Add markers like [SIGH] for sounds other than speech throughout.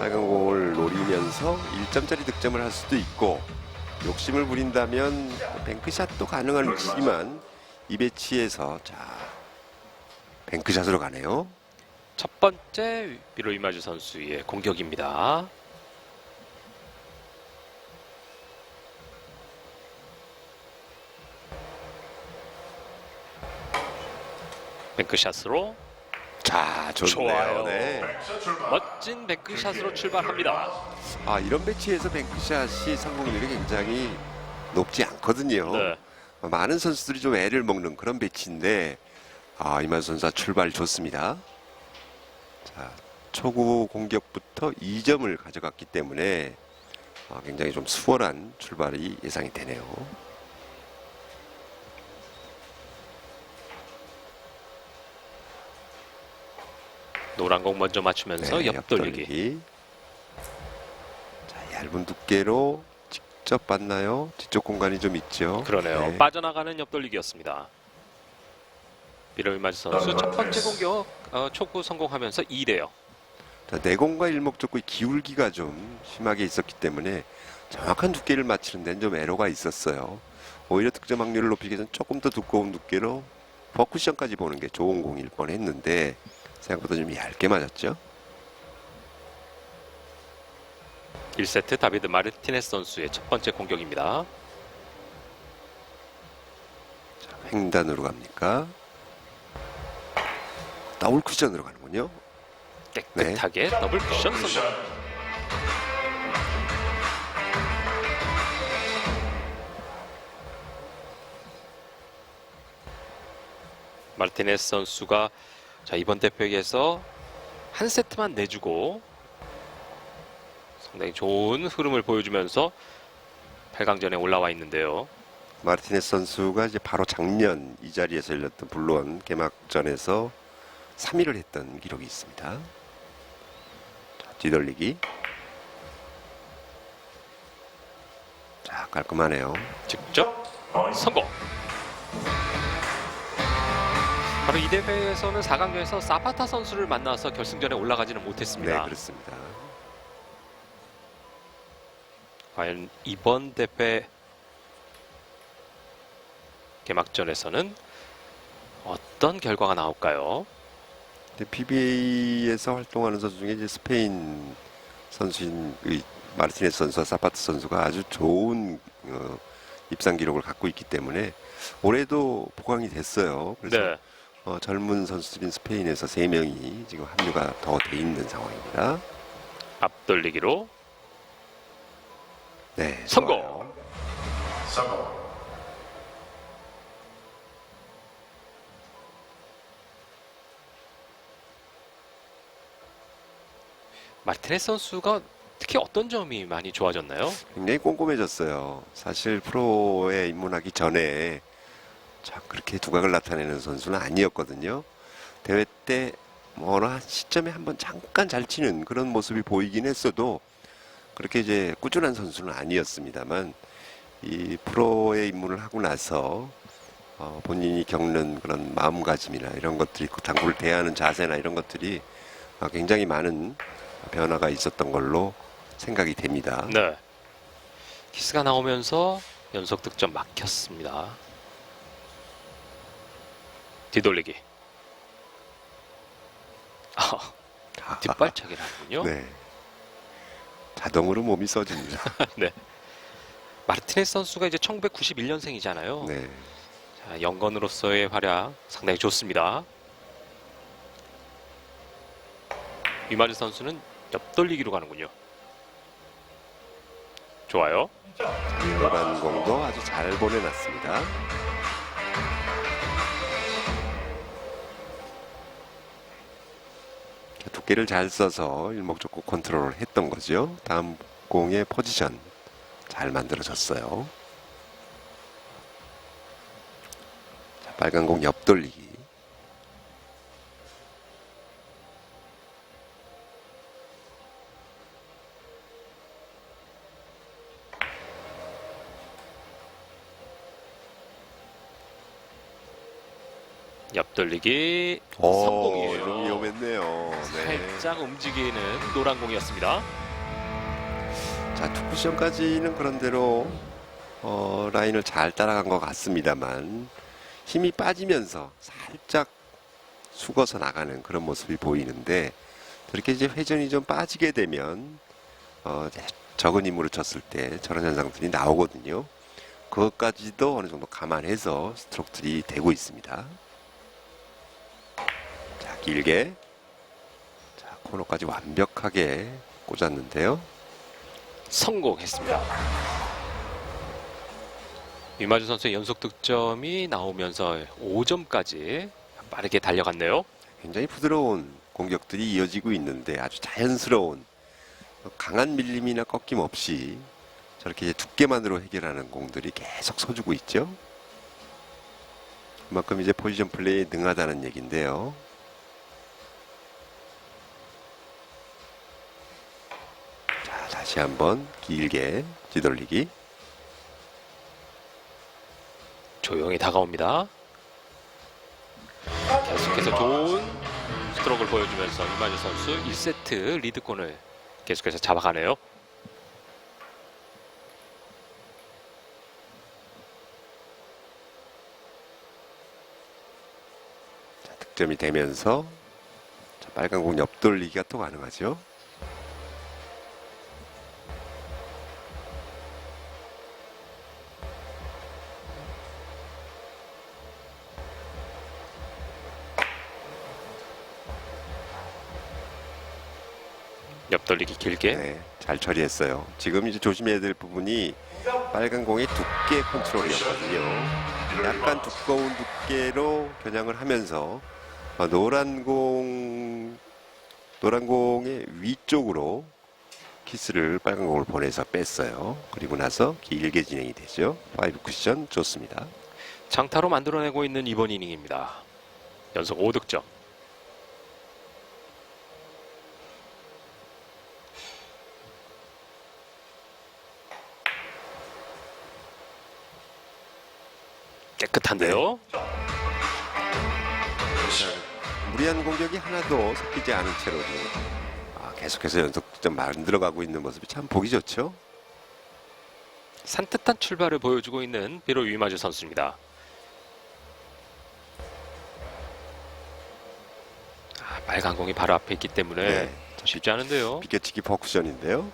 빨간 공을 노리면서 1점짜리 득점을 할 수도 있고 욕심을 부린다면 뱅크샷도 가능하지만 이 배치에서 자 뱅크샷으로 가네요. 첫 번째 비로 이마주 선수의 공격입니다. 뱅크샷으로 자 좋네요. 좋아요. 네. 멋진 뱅크샷으로 출발합니다. 아 이런 배치에서 뱅크샷이 성공률이 굉장히 높지 않거든요. 네. 많은 선수들이 좀 애를 먹는 그런 배치인데 아 이만 선수 출발 좋습니다. 자 초구 공격부터 2점을 가져갔기 때문에 아, 굉장히 좀 수월한 출발이 예상이 되네요. 노란 공 먼저 맞추면서 네, 옆돌리기. 자 얇은 두께로 직접 봤나요? 뒤쪽 공간이 좀 있죠. 그러네요. 네. 빠져나가는 옆돌리기였습니다. 비로 이마주 선수 첫 번째 공격 어, 초구 성공하면서 2대요. 자, 내공과 일목적구의 기울기가 좀 심하게 있었기 때문에 정확한 두께를 맞추는 데는 좀 애로가 있었어요. 오히려 득점 확률을 높이기 위해서는 조금 더 두꺼운 두께로 퍼쿠션까지 보는 게 좋은 공일 뻔했는데 생각보다 좀 얇게 맞았죠. 1세트 다비드 마르티네스 선수의 첫 번째 공격입니다. 자, 횡단으로 갑니까? 더블 쿠션으로 가는군요. 깨끗하게 더블 쿠션 성공. 마르티네스 선수가 자, 이번 대회에서 한 세트만 내주고 상당히 좋은 흐름을 보여주면서 8강전에 올라와 있는데요. 마르티네스 선수가 이제 바로 작년 이 자리에서 열렸던 블루원 개막전에서 3위를 했던 기록이 있습니다. 자, 뒤돌리기. 자, 깔끔하네요. 직접 성공. 바로 이 대회에서는 4강전에서 사파타 선수를 만나서 결승전에 올라가지는 네, 못했습니다. 그렇습니다. 과연 이번 대회 개막전에서는 어떤 결과가 나올까요? 근데 PBA에서 활동하는 선수 중에 이제 스페인 선수인 의 마르티네스 선수와 사파트 선수가 아주 좋은 어, 입상 기록을 갖고 있기 때문에 올해도 보강이 됐어요. 그래서 네. 어, 젊은 선수들인 스페인에서 세 명이 지금 합류가 더 돼 있는 상황입니다. 앞돌리기로 네, 성공! 좋아요. 마르티네스 선수가 특히 어떤 점이 많이 좋아졌나요? 굉장히 꼼꼼해졌어요. 사실 프로에 입문하기 전에 참 그렇게 두각을 나타내는 선수는 아니었거든요. 대회 때한 시점에 한번 잠깐 잘 치는 그런 모습이 보이긴 했어도 그렇게 이제 꾸준한 선수는 아니었습니다만 이 프로에 입문을 하고 나서 어, 본인이 겪는 그런 마음가짐이나 이런 것들이 그 당구를 대하는 자세나 이런 것들이 어, 굉장히 많은 변화가 있었던 걸로 생각이 됩니다. 네. 키스가 나오면서 연속 득점 막혔습니다. 뒤돌리기. 아, 뒷발차기라군요. 네. 자동으로 몸이 써집니다. [LAUGHS] 마르티네스 선수가 이제 1991년생이잖아요. 네. 자, 영건으로서의 활약 상당히 좋습니다. 이마주 선수는 옆돌리기로 가는군요. 좋아요. 노란 공도 아주 잘 보내놨습니다. 두께를 잘 써서 일목적구 컨트롤을 했던 거죠. 다음 공의 포지션 잘 만들어졌어요. 자, 빨간 공 옆돌리기. 옆 돌리기 오, 성공이에요. 좀 위험했네요. 네. 살짝 움직이는 노란 공이었습니다. 자, 투 쿠션까지는 그런대로 어, 라인을 잘 따라간 것 같습니다만 힘이 빠지면서 살짝 숙어서 나가는 그런 모습이 보이는데 저렇게 이제 회전이 좀 빠지게 되면 어, 적은 힘으로 쳤을 때 저런 현상들이 나오거든요. 그것까지도 어느 정도 감안해서 스트로크들이 되고 있습니다. 자, 길게. 자, 코너까지 완벽하게 꽂았는데요. 성공했습니다. 이마주 선수의 연속 득점이 나오면서 5점까지 빠르게 달려갔네요. 굉장히 부드러운 공격들이 이어지고 있는데 아주 자연스러운 강한 밀림이나 꺾임 없이 저렇게 두께만으로 해결하는 공들이 계속 서주고 있죠. 그만큼 이제 포지션 플레이에 능하다는 얘기인데요. 자, 다시 한번 길게 뒤돌리기. 조용히 다가옵니다. 계속해서 좋은 스트로크를 보여주면서 이마주 선수 1세트 리드권을 계속해서 잡아가네요. 자, 득점이 되면서 자, 빨간 공 옆돌리기가 또 가능하죠. 돌리기 길게 네, 잘 처리했어요. 지금 이제 조심해야 될 부분이 빨간 공의 두께 컨트롤이었거든요. 약간 두꺼운 두께로 겨냥을 하면서 어, 노란 공 노란 공의 위쪽으로 키스를 빨간 공을 보내서 뺐어요. 그리고 나서 길게 진행이 되죠. 파이브 쿠션 좋습니다. 장타로 만들어내고 있는 이번 이닝입니다. 연속 5득점. 깨끗한데요. 무리한 공격이 하나도 섞이지 않은 채로도 아, 계속해서 연속 득점 만들어가고 있는 모습이 참 보기 좋죠. 산뜻한 출발을 보여주고 있는 비로 위마주 선수입니다. 아, 빨간 공이 바로 앞에 있기 때문에 네. 쉽지 않은데요. 비껴치기 퍼쿠션인데요.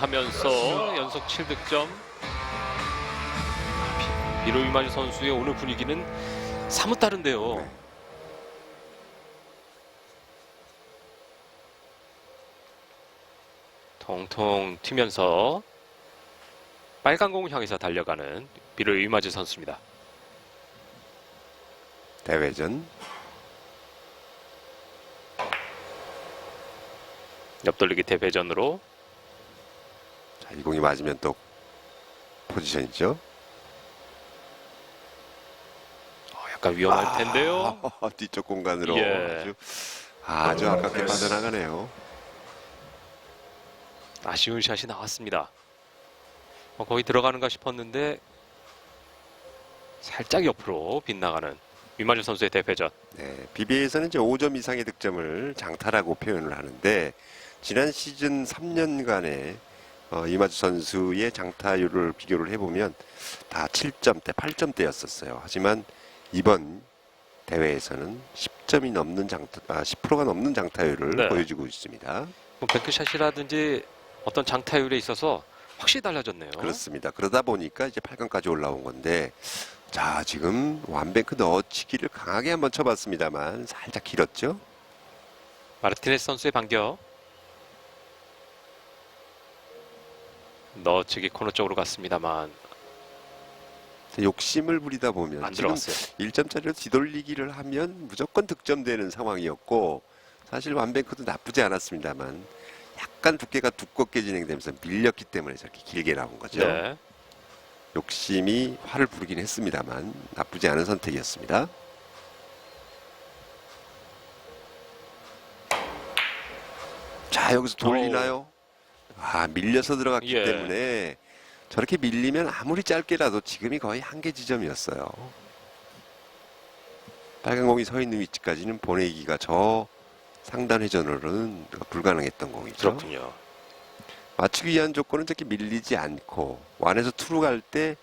하면서 연속 7득점. 비로 위마주 선수의 오늘 분위기는 사뭇 다른데요. 네. 통통 튀면서 빨간 공을 향해서 달려가는 비로 위마주 선수입니다. 대회전. 옆돌리기 대회전으로 자, 이 공이 맞으면 또 포지션이죠. 어, 약간 위험할 텐데요. 아, [LAUGHS] 뒤쪽 공간으로 예. 아주 아주 아깝게 빠져나가네요. 아쉬운 샷이 나왔습니다. 어, 거의 들어가는가 싶었는데 살짝 옆으로 빗나가는 위마주 선수의 대회전. 네, BBA에서는 이제 5점 이상의 득점을 장타라고 표현을 하는데 지난 시즌 3년간의 어, 이마주 선수의 장타율을 비교를 해보면 다 7점대, 8점대였었어요. 하지만 이번 대회에서는 10점이 넘는 장타, 아, 10%가 넘는 장타율을 네. 보여주고 있습니다. 뭐 뱅크샷이라든지 어떤 장타율에 있어서 확실히 달라졌네요. 그렇습니다. 그러다 보니까 이제 8강까지 올라온 건데 자 지금 완뱅크 넣어치기를 강하게 한번 쳐봤습니다만 살짝 길었죠. 마르티네스 선수의 반격. 넣어치기 코너 쪽으로 갔습니다만 욕심을 부리다 보면 안 지금 들어갔어요. 1점짜리로 뒤돌리기를 하면 무조건 득점되는 상황이었고 사실 완뱅크도 나쁘지 않았습니다만 약간 두께가 두껍게 진행되면서 밀렸기 때문에 저렇게 길게 나온 거죠. 네. 욕심이 화를 부르긴 했습니다만 나쁘지 않은 선택이었습니다. 자 여기서 돌리나요? 아 밀려서 들어갔기 예. 때문에 저렇게 밀리면 아무리 짧게라도 지금이 거의 한계 지점이었어요. 빨간 공이 서 있는 위치까지는 보내기가 저 상단 회전으로는 불가능했던 공이죠. 그렇군요. 맞추기 위한 조건은 저렇게 밀리지 않고 완에서 투로 갈 때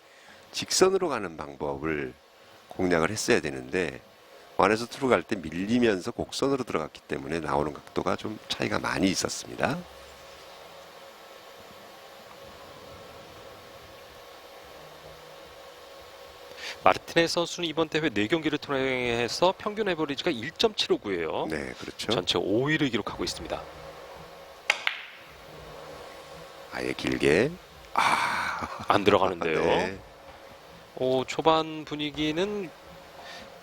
직선으로 가는 방법을 공략을 했어야 되는데 완에서 투로 갈 때 밀리면서 곡선으로 들어갔기 때문에 나오는 각도가 좀 차이가 많이 있었습니다. 마르티네스 선수는 이번 대회 4경기를 통해서 평균 에버리지가 1.75고예요. 네, 그렇죠. 전체 5위를 기록하고 있습니다. 아예 길게. 안 들어가는데요. [LAUGHS] 네. 오, 초반 분위기는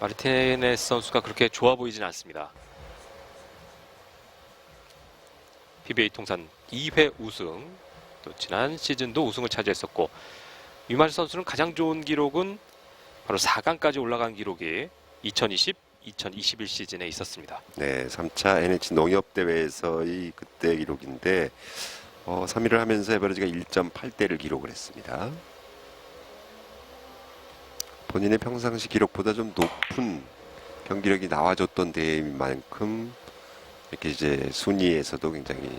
마르티네스 선수가 그렇게 좋아 보이진 않습니다. PBA 통산 2회 우승, 또 지난 시즌도 우승을 차지했었고 유말 선수는 가장 좋은 기록은 바로 4강까지 올라간 기록이 2020, 2021 시즌에 있었습니다. 네, 3차 NH 농협 대회에서의 그때 기록인데 어, 3위를 하면서 에버리지가 1.8대를 기록을 했습니다. 본인의 평상시 기록보다 좀 높은 경기력이 나와줬던 대회인 만큼 이렇게 이제 순위에서도 굉장히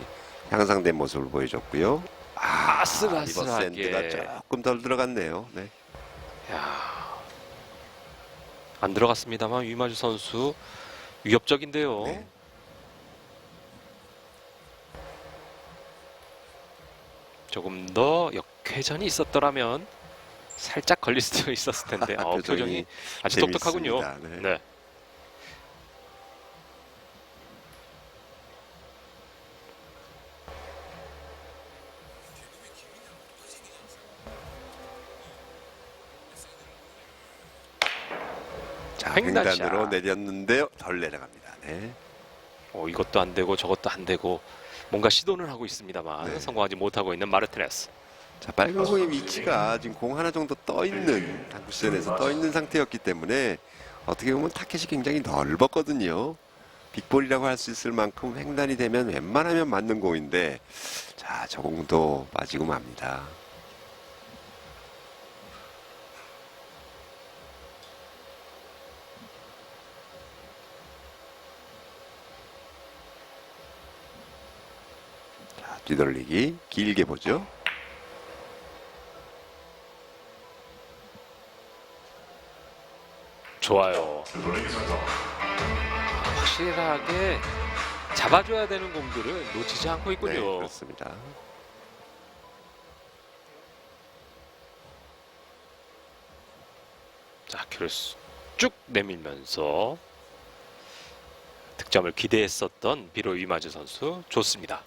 향상된 모습을 보여줬고요. 아, 아슬아슬하게. 리버샌드가 조금 덜 들어갔네요. 네. 야, 안 들어갔습니다만 유마주 선수 위협적인데요. 네. 조금 더 역회전이 있었더라면 살짝 걸릴 수도 [LAUGHS] 있었을 텐데 어, 표정이 표정이 아주 똑똑하군요. 재밌습니다. 네. 네. 횡단으로 내렸는데요. 덜 내려갑니다. 네. 어, 이것도 안 되고 저것도 안 되고 뭔가 시도는 하고 있습니다만 네. 성공하지 못하고 있는 마르티네스. 자, 빨간 공의 위치가 지금 공 하나 정도 떠 있는 당구션에서 떠 있는 상태였기 때문에 어떻게 보면 타켓이 굉장히 넓었거든요. 빅볼이라고 할 수 있을 만큼 횡단이 되면 웬만하면 맞는 공인데 자, 저 공도 빠지고 맙니다. 뒤돌리기 길게 보죠. 좋아요. 확실하게 잡아줘야 되는 공들을 놓치지 않고 네, 있군요. 그렇습니다. 자, 수- 쭉 내밀면서 득점을 기대했었던 비로 위마즈 선수 좋습니다.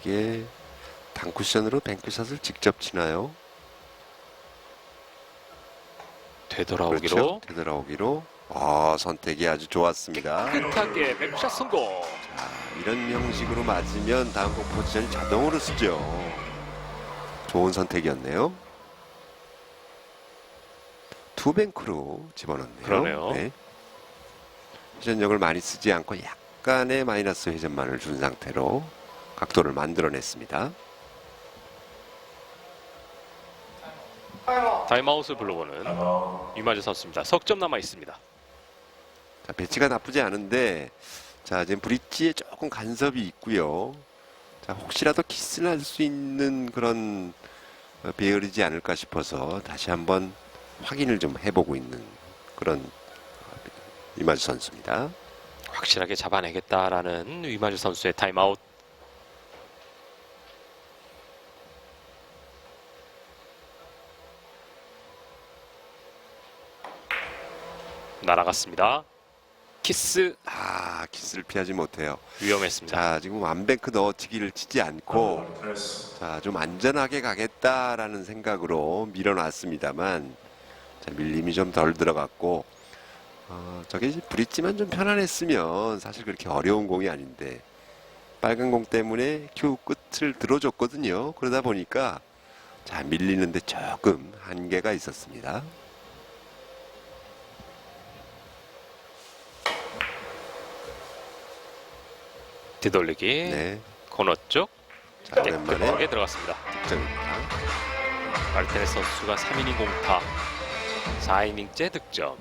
이게 단쿠션으로 뱅크샷을 직접 치나요? 되돌아오기로 그렇죠. 되돌아오기로. 아, 선택이 아주 좋았습니다. 깨끗하게 백샷 성공. 자, 이런 형식으로 맞으면 다음 공 포지션이 자동으로 쓰죠. 좋은 선택이었네요. 투뱅크로 집어넣네요. 그러네요. 네. 회전력을 많이 쓰지 않고 약간의 마이너스 회전만을 준 상태로 각도를 만들어냈습니다. 타임아웃을 불러보는 위마즈 선수입니다. 석점 남아 있습니다. 자, 배치가 나쁘지 않은데 자 지금 브릿지에 조금 간섭이 있고요. 자 혹시라도 키스를 할 수 있는 그런 어, 배열이지 않을까 싶어서 다시 한번 확인을 좀 해보고 있는 그런 어, 이마주 선수입니다. 확실하게 잡아내겠다라는 위마즈 선수의 타임아웃. 날아갔습니다. 키스 아 키스를 피하지 못해요. 위험했습니다. 자 지금 완뱅크 넣어치기를 치지 않고 자 좀 안전하게 가겠다라는 생각으로 밀어놨습니다만 자 밀림이 좀 덜 들어갔고 어, 저게 브릿지만 좀 편안했으면 사실 그렇게 어려운 공이 아닌데 빨간 공 때문에 큐 끝을 들어줬거든요. 그러다 보니까 자 밀리는데 조금 한계가 있었습니다. 뒤돌리기 네, 코너 쪽 자 오랜만에 깨끗하게 들어갔습니다. 득점입니다. 말테네스 선수가 3이닝 공타 4이닝째 득점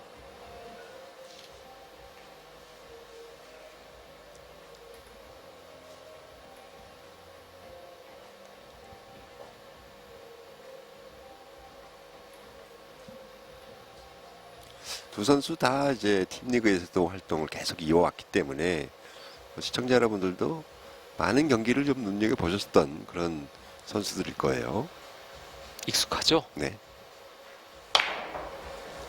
두 선수 다 이제 팀 리그에서도 활동을 계속 이어왔기 때문에 시청자 여러분들도 많은 경기를 좀 눈여겨 보셨던 그런 선수들일 거예요. 익숙하죠? 네.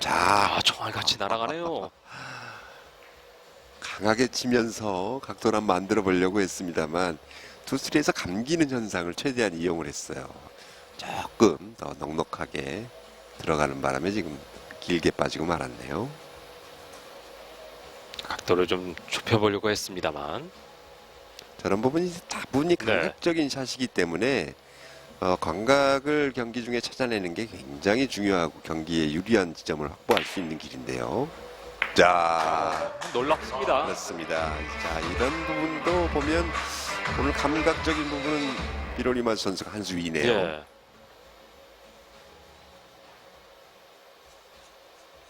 자, 아 정말같이 날아가네요. [LAUGHS] 강하게 치면서 각도를 만들어 보려고 했습니다만 투스리에서 감기는 현상을 최대한 이용을 했어요. 조금 더 넉넉하게 들어가는 바람에 지금 길게 빠지고 말았네요. 각도를 좀 좁혀보려고 했습니다만 저런 부분이 다분히 네. 감각적인 샷이기 때문에 어, 감각을 경기 중에 찾아내는 게 굉장히 중요하고 경기에 유리한 지점을 확보할 수 있는 길인데요. 자, 놀랍습니다. 그렇습니다. 자, 이런 부분도 보면 오늘 감각적인 부분은 비로리마 선수가 한 수 위네요. 예.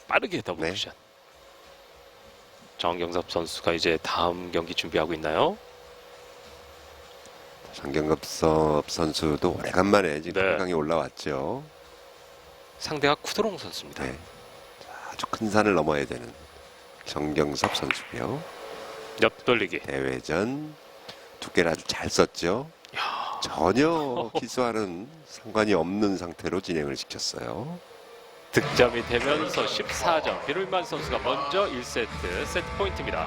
빠르게 더블 네. 정경섭 선수가 이제 다음 경기 준비하고 있나요? 장경급섭 선수도 오래간만에 지금 네. 8강에 올라왔죠. 상대가 쿠드롱 선수입니다. 네. 자, 아주 큰 산을 넘어야 되는 정경섭 선수고요. 옆 돌리기. 대회전 두께를 아주 잘 썼죠. 전혀 [LAUGHS] 기수와는 상관이 없는 상태로 진행을 시켰어요. 득점이 되면서 14점. 비룰만 선수가 먼저 1세트 세트 포인트입니다.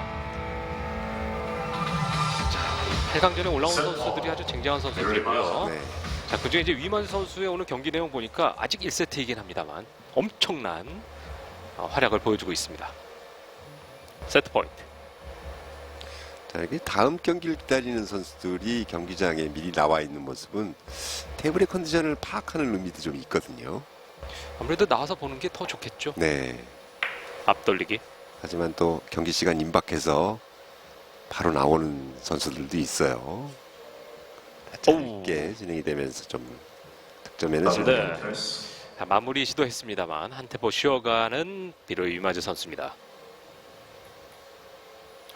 자, 8강전에 올라온 선수들이 아주 쟁쟁한 선수들이고요. 네. 자, 그중에 이제 위만 선수의 오늘 경기 내용 보니까 아직 1세트이긴 합니다만 엄청난 어, 활약을 보여주고 있습니다. 세트 포인트. 자, 이렇게 다음 경기를 기다리는 선수들이 경기장에 미리 나와 있는 모습은 테이블의 컨디션을 파악하는 의미도 좀 있거든요. 아무래도 나와서 보는 게 더 좋겠죠. 네. 앞돌리기. 하지만 또 경기 시간 임박해서 바로 나오는 선수들도 있어요. 짧게 진행이 되면서 좀 득점에는 실패. 네. 자, 마무리 시도했습니다만 한 템포 쉬어가는 비로 유마즈 선수입니다.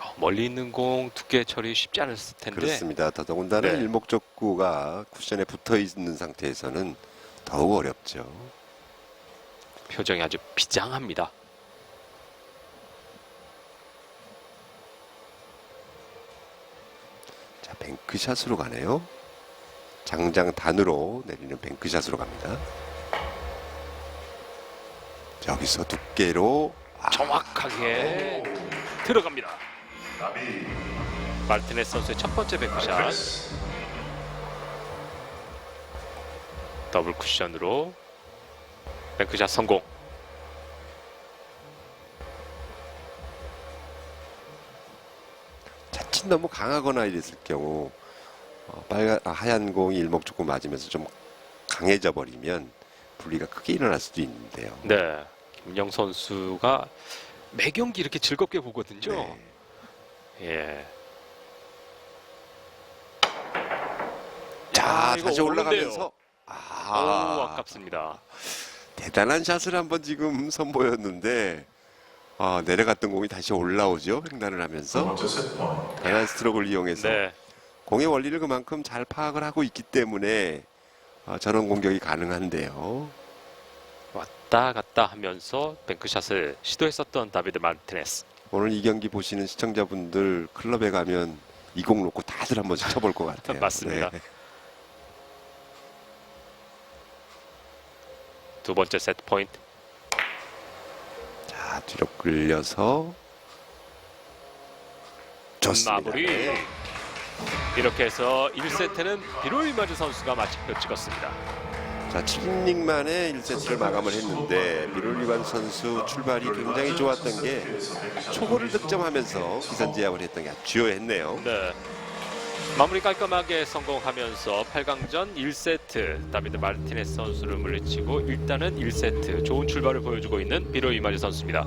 어, 멀리 있는 공 두께 처리 쉽지 않았을 텐데 그렇습니다. 더더군다나 네. 일목적구가 쿠션에 붙어 있는 상태에서는 더욱 어렵죠. 표정이 아주 비장합니다. 자, 뱅크샷으로 가네요. 장장 단으로 내리는 뱅크샷으로 갑니다. 여기서 두께로 아, 정확하게 들어갑니다. 말티네스 선수의 첫 번째 백크샷 더블 쿠션으로 백크샷 성공. 자칫 너무 강하거나 이랬을 경우 어, 빨간 아, 하얀 공이 일목적구 맞으면서 좀 강해져 버리면 분리가 크게 일어날 수도 있는데요. 네, 김영 선수가 매 경기 이렇게 즐겁게 보거든요. 네. 예. 자, 야, 이거 다시. 올라가면서 오, 아, 아깝습니다. 대단한 샷을 한번 지금 선보였는데 아, 내려갔던 공이 다시 올라오죠. 횡단을 하면서 강한 스트로크를 이용해서 네, 공의 원리를 그만큼 잘 파악을 하고 있기 때문에 아, 저런 공격이 가능한데요. 왔다 갔다 하면서 뱅크샷을 시도했었던 다비드 마르티네스. 오늘 이 경기 보시는 시청자분들 클럽에 가면 이 공 놓고 다들 한 번씩 쳐볼 것 같아요. [LAUGHS] 맞습니다. 네. 두 번째 세트 포인트. 자 뒤로 끌려서 좋습니다. 마무리. 네. 이렇게 해서 1세트는 비로이마즈 선수가 마침표 찍었습니다. 자 7이닝 만에 1세트를 마감을 했는데 미롤리반 선수 출발이 굉장히 좋았던 게 초고를 득점하면서 기선 제압을 했던 게 아주 주요했네요. 네. 마무리 깔끔하게 성공하면서 8강전 1세트 다비드 마르티네스 선수를 물리치고 일단은 1세트 좋은 출발을 보여주고 있는 비로 이마리 선수입니다.